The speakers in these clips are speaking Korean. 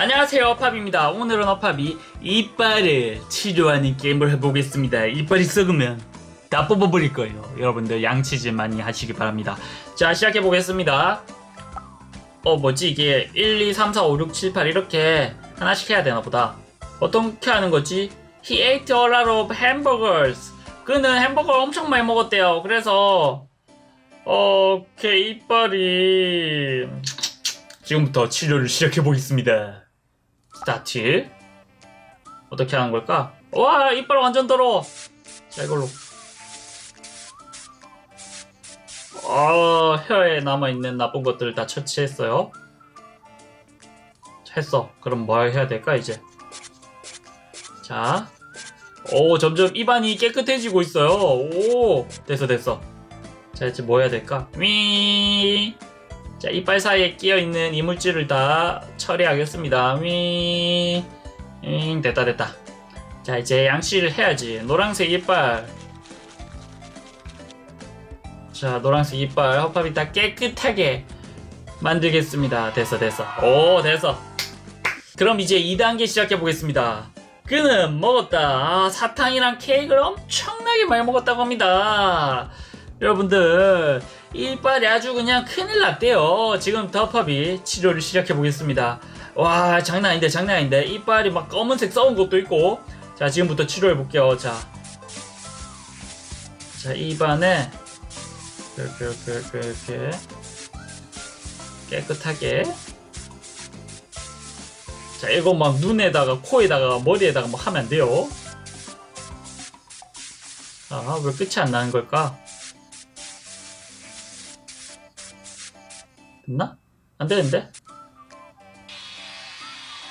안녕하세요 팝입니다. 오늘은 어팝이 이빨을 치료하는 게임을 해보겠습니다. 이빨이 썩으면 다 뽑아버릴 거예요. 여러분들 양치 좀 많이 하시기 바랍니다. 자 시작해보겠습니다. 어 뭐지? 이게 1, 2, 3, 4, 5, 6, 7, 8 이렇게 하나씩 해야 되나 보다. 어떻게 하는 거지? He ate a lot of hamburgers. 그는 햄버거를 엄청 많이 먹었대요. 그래서 어, 걔 이빨이 지금부터 치료를 시작해 보겠습니다. 스타트. 어떻게 하는 걸까? 와, 이빨 완전 더러워. 자, 이걸로. 아, 혀에 남아 있는 나쁜 것들을 다 처치했어요. 했어. 그럼 뭘 해야 될까, 이제? 자. 오, 점점 입안이 깨끗해지고 있어요. 오, 됐어, 됐어. 자, 이제 뭐 해야 될까? 위. 자, 이빨 사이에 끼어 있는 이물질을 다 처리하겠습니다. 위. 잉, 됐다, 됐다. 자, 이제 양치를 해야지. 노란색 이빨. 자, 노란색 이빨 허팝이 다 깨끗하게 만들겠습니다. 됐어, 됐어. 오, 됐어. 그럼 이제 2단계 시작해 보겠습니다. 그는 먹었다. 아, 사탕이랑 케이크를 엄청나게 많이 먹었다고 합니다. 여러분들 이빨이 아주 그냥 큰일 났대요. 지금 더팝이 치료를 시작해 보겠습니다. 와 장난 아닌데 장난 아닌데. 이빨이 막 검은색 썩은 것도 있고. 자 지금부터 치료해 볼게요. 자, 자 입안에 이렇게 이렇게 이렇게 이렇게 깨끗하게. 자 이거 막 눈에다가 코에다가 머리에다가 뭐 하면 안 돼요. 아왜 끝이 안 나는 걸까 됐나? 안 되는데?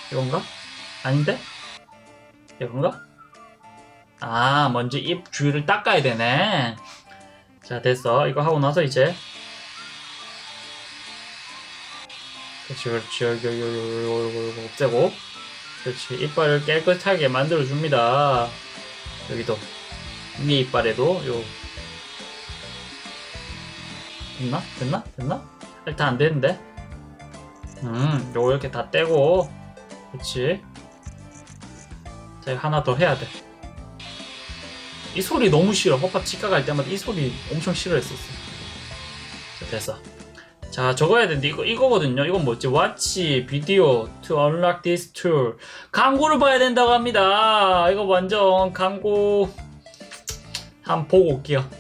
이건가? 아닌데? 이건가? 아, 먼저 입 주위를 닦아야 되네. 자, 됐어. 이거 하고 나서 이제. 그렇지, 그렇지. 여기, 여기, 여기, 여기, 없애고. 그렇지. 이빨을 깨끗하게 만들어 줍니다. 여기도. 위에 이빨에도, 요. 됐나? 됐나? 됐나? 일단 안 되는데. 음, 요거 이렇게 다 떼고. 그치. 자, 이거 하나 더 해야 돼. 이 소리 너무 싫어. 허팝 치과 갈 때마다 이 소리 엄청 싫어했었어. 자, 됐어. 자, 해야 되는데, 이거, 이거거든요. 이건 뭐지? Watch video to unlock this tool. 광고를 봐야 된다고 합니다. 이거 완전 광고. 한번 보고 올게요.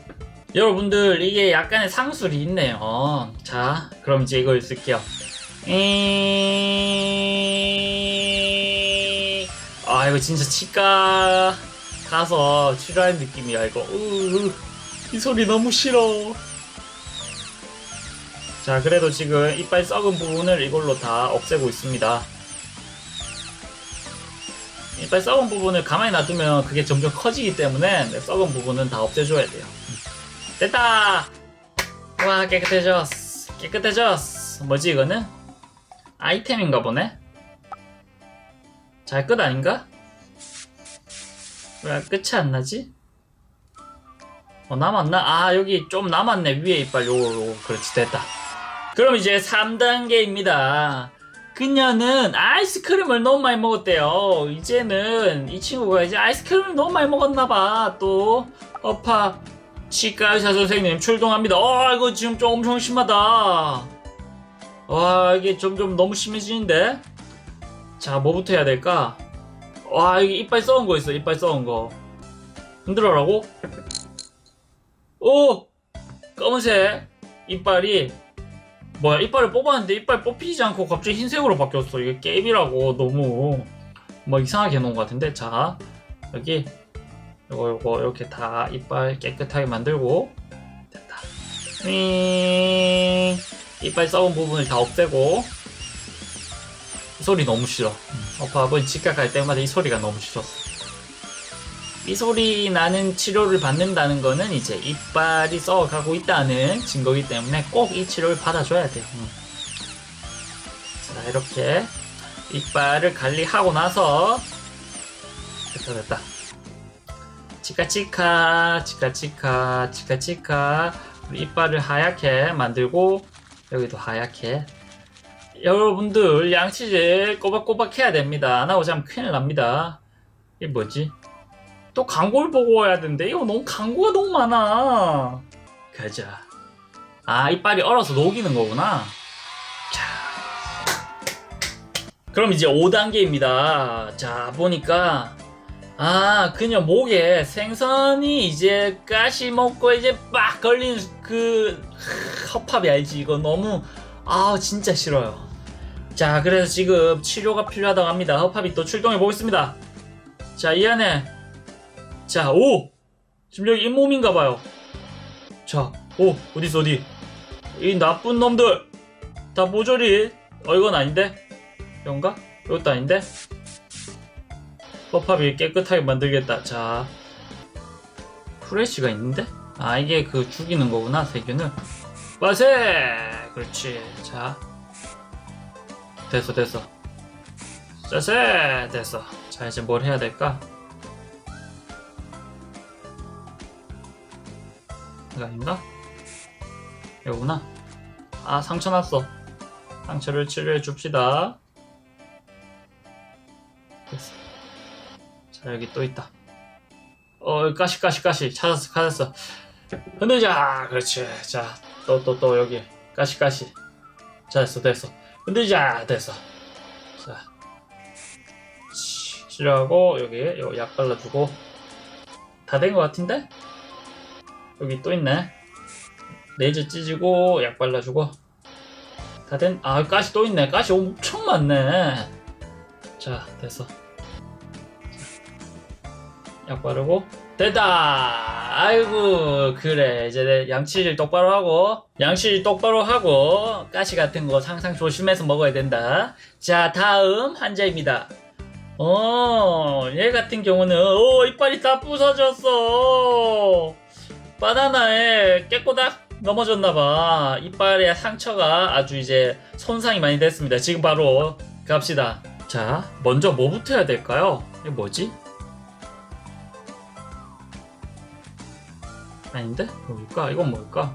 여러분들 이게 약간의 상술이 있네요. 자, 그럼 이제 이걸 쓸게요. 이... 아 이거 진짜 치과 가서 치료하는 느낌이야 이거. 으, 이 소리 너무 싫어. 자, 그래도 지금 이빨 썩은 부분을 이걸로 다 없애고 있습니다. 이빨 썩은 부분을 가만히 놔두면 그게 점점 커지기 때문에 썩은 부분은 다 없애줘야 돼요. 됐다! 와, 깨끗해졌어. 깨끗해졌어. 뭐지, 이거는? 아이템인가 보네? 잘 끝 아닌가? 왜 끝이 안 나지? 어, 남았나? 아, 여기 좀 남았네. 위에 이빨 요거, 요거. 그렇지, 됐다. 그럼 이제 3단계입니다. 그녀는 아이스크림을 너무 많이 먹었대요. 이제는 이 친구가 이제 아이스크림을 너무 많이 먹었나봐. 또, 어파, 치과 의사 선생님 출동합니다. 어, 이거 지금 좀 엄청 심하다. 와, 이게 점점 너무 심해지는데? 자, 뭐부터 해야 될까? 와, 여기 이빨 썩은 거 있어, 이빨 썩은 거. 흔들어라고? 오! 검은색 이빨이 뭐야 이빨을 뽑았는데 이빨 뽑히지 않고 갑자기 흰색으로 바뀌었어 이게 게임이라고 너무 뭐 이상하게 해놓은 것 같은데 자 여기 요거 요거 이렇게 다 이빨 깨끗하게 만들고. 됐다. 윙 이빨 썩은 부분을 다 없애고. 이 소리 너무 싫어. 오빠 아버지 치과 갈 때마다 이 소리가 너무 싫었어. 이 소리 나는 치료를 받는다는 거는 이제 이빨이 썩어가고 있다는 증거이기 때문에 꼭 이 치료를 받아줘야 돼요. 음. 자, 이렇게 이빨을 관리하고 나서 됐다 됐다. 치카치카 치카치카 치카치카 이빨을 하얗게 만들고 여기도 하얗게 여러분들 양치질 꼬박꼬박 해야 됩니다. 안 하고 자면 큰일 납니다. 이게 뭐지? 또 광고를 보고 와야 되는데 이거 너무 광고가 너무 많아. 가자. 아 이빨이 얼어서 녹이는 거구나. 자. 그럼 이제 5단계입니다. 자 보니까 아 그녀 목에 생선이 이제 가시 먹고 이제 빡 걸린 그 허팝이 알지 이거 너무 아 진짜 싫어요. 자 그래서 지금 치료가 필요하다고 합니다. 허팝이 또 출동해 보겠습니다. 자 이 안에 자오 지금 여기 잇몸인가 봐요. 자오 어디서 어디 이 나쁜 놈들 다 모조리 어 이건 아닌데 이건가? 이것도 아닌데 허팝이 깨끗하게 만들겠다. 자 프레쉬가 있는데? 아 이게 그 죽이는 거구나 세균을. 빠세! 그렇지. 자 됐어 됐어. 짜세! 됐어. 자 이제 뭘 해야 될까? 이거 아닌가? 이거구나. 아 상처 났어. 상처를 치료해 줍시다 자 여기 또 있다. 어 가시 가시 가시. 찾았어 찾았어. 흔들자. 그렇지. 자 또 또또 여기. 가시 가시. 자 됐어. 흔들자. 됐어. 자. 치- 치료하고 여기 요약 발라주고. 다 된 것 같은데? 여기 또 있네. 레이저 찢고 약 발라주고. 다 된아 가시 또 있네. 가시 엄청 많네. 자 됐어 약 바르고. 됐다! 아이고 그래. 이제 내 양치질 똑바로 하고 양치질 똑바로 하고 가시 같은 거 항상 조심해서 먹어야 된다. 자 다음 환자입니다. 어얘 같은 경우는 오 이빨이 다 부서졌어. 바나나에 깨꼬닥 넘어졌나봐. 이빨에 상처가 아주 이제 손상이 많이 됐습니다. 지금 바로 갑시다. 자 먼저 뭐부터 해야 될까요? 이게 뭐지 아닌데? 뭘까? 이건 뭘까?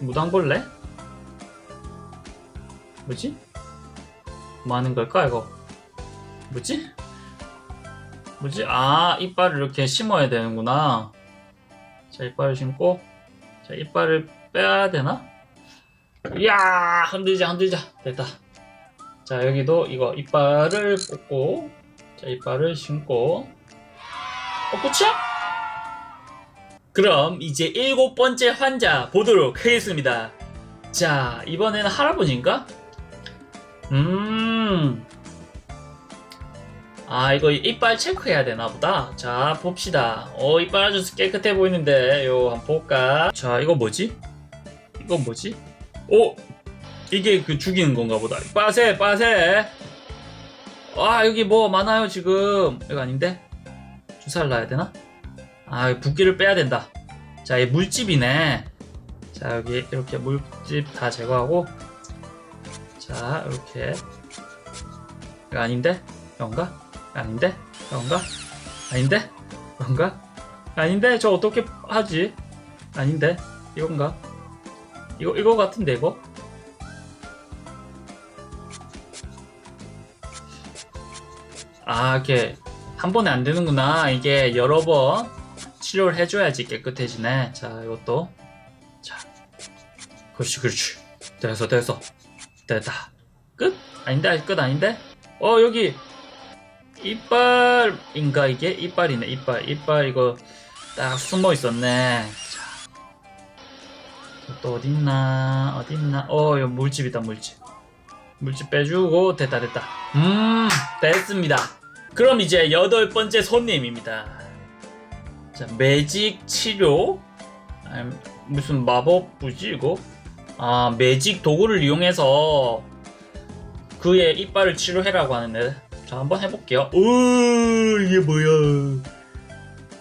무당벌레? 뭐지? 뭐 하는 걸까, 이거? 뭐지? 뭐지? 아, 이빨을 이렇게 심어야 되는구나. 자, 이빨을 심고, 자, 이빨을 빼야 되나? 이야, 흔들자, 흔들자. 됐다. 자, 여기도 이거 이빨을 뽑고, 자, 이빨을 심고, 어, 끝이야? 그럼 이제 일곱 번째 환자 보도록 하겠습니다. 자, 이번에는 할아버지인가? 음. 아, 이거 이빨 체크해야 되나 보다. 자, 봅시다. 어, 이빨 아주 깨끗해 보이는데, 요, 한번 볼까? 자, 이거 뭐지? 이건 뭐지? 오! 이게 그 죽이는 건가 보다. 빠세, 빠세! 아, 여기 뭐 많아요, 지금. 이거 아닌데? 주사를 놔야 되나? 아, 이 붓기를 빼야 된다. 자, 이 물집이네. 자, 여기 이렇게 물집 다 제거하고. 자, 이렇게. 이거 아닌데? 이건가? 아닌데? 이건가? 아닌데? 이건가? 아닌데? 저 어떻게 하지? 아닌데? 이건가? 이거, 이거 같은데, 이거? 아, 이렇게 한 번에 안 되는구나. 이게 여러 번 치료를 해줘야지 깨끗해지네. 자, 이것도. 자. 그렇지, 그렇지. 됐어, 됐어. 됐다. 끝? 아닌데? 끝 아닌데? 어, 여기. 이빨인가, 이게? 이빨이네, 이빨. 이빨, 이거 딱 숨어 있었네. 자. 또 어딨나? 어딨나? 어, 여기 물집이다, 물집. 물집 빼주고, 됐다, 됐다. 음, 됐습니다. 그럼 이제 여덟 번째 손님입니다. 자, 매직 치료? 아니, 무슨 마법부지 이거? 아, 매직 도구를 이용해서 그의 이빨을 치료해라고 하는데. 자, 한번 해볼게요. 오, 이게 뭐야?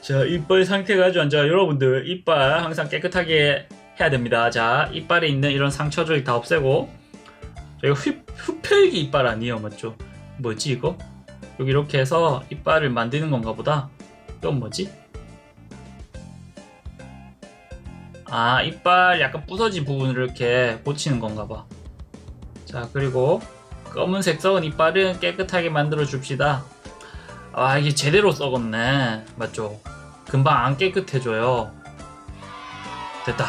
자, 이빨 상태가 아주 안 좋아요. 여러분들, 이빨 항상 깨끗하게 해야 됩니다. 자, 이빨에 있는 이런 상처들 다 없애고. 자, 이거 흡, 흡혈귀 이빨 아니에요, 맞죠? 뭐지, 이거? 여기 이렇게 해서 이빨을 만드는 건가 보다. 이건 뭐지? 아, 이빨 약간 부서진 부분을 이렇게 고치는 건가 봐. 자 그리고 검은색 썩은 이빨은 깨끗하게 만들어 줍시다. 아 이게 제대로 썩었네. 맞죠? 금방 안 깨끗해져요. 됐다.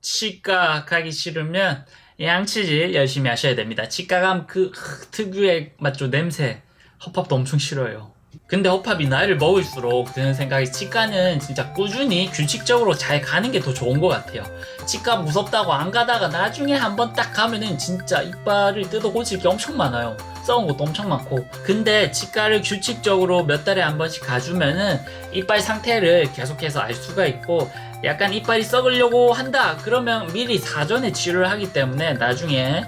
치과 가기 싫으면 양치질 열심히 하셔야 됩니다. 치과 가면 그 흑, 특유의 맞죠? 냄새. 허팝도 엄청 싫어요 근데 허팝이 나이를 먹을수록 드는 생각이 치과는 진짜 꾸준히 규칙적으로 잘 가는 게 더 좋은 것 같아요 치과 무섭다고 안 가다가 나중에 한번 딱 가면은 진짜 이빨을 뜯어 고칠 게 엄청 많아요. 썩은 것도 엄청 많고. 근데 치과를 규칙적으로 몇 달에 한 번씩 가주면은 이빨 상태를 계속해서 알 수가 있고 약간 이빨이 썩으려고 한다. 그러면 미리 사전에 치료를 하기 때문에 나중에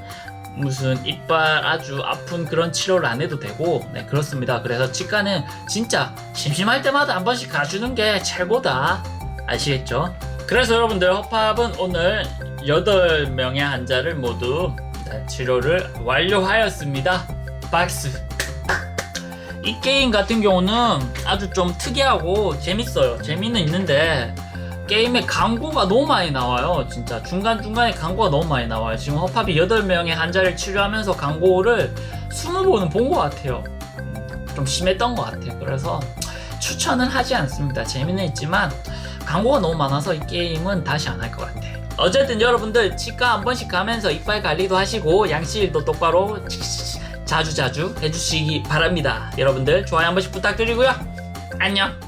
무슨 이빨 아주 아픈 그런 치료를 안 해도 되고 네 그렇습니다. 그래서 치과는 진짜 심심할 때마다 한 번씩 가주는 게 최고다. 아시겠죠? 그래서 여러분들 허팝은 오늘 8명의 환자를 모두 다 치료를 완료하였습니다. 박스. 이 게임 같은 경우는 아주 좀 특이하고 재밌어요. 재미는 있는데 게임에 광고가 너무 많이 나와요. 진짜 중간중간에 광고가 너무 많이 나와요. 지금 허팝이 8명의 환자를 치료하면서 광고를 20번은 본 것 같아요. 음, 좀 심했던 것 같아요. 그래서 추천은 하지 않습니다. 재미는 있지만 광고가 너무 많아서 이 게임은 다시 안 할 것 같아. 어쨌든 여러분들 치과 한 번씩 가면서 이빨 관리도 하시고 양치질도 똑바로 자주 자주 해주시기 바랍니다. 여러분들 좋아요 한 번씩 부탁드리고요. 안녕.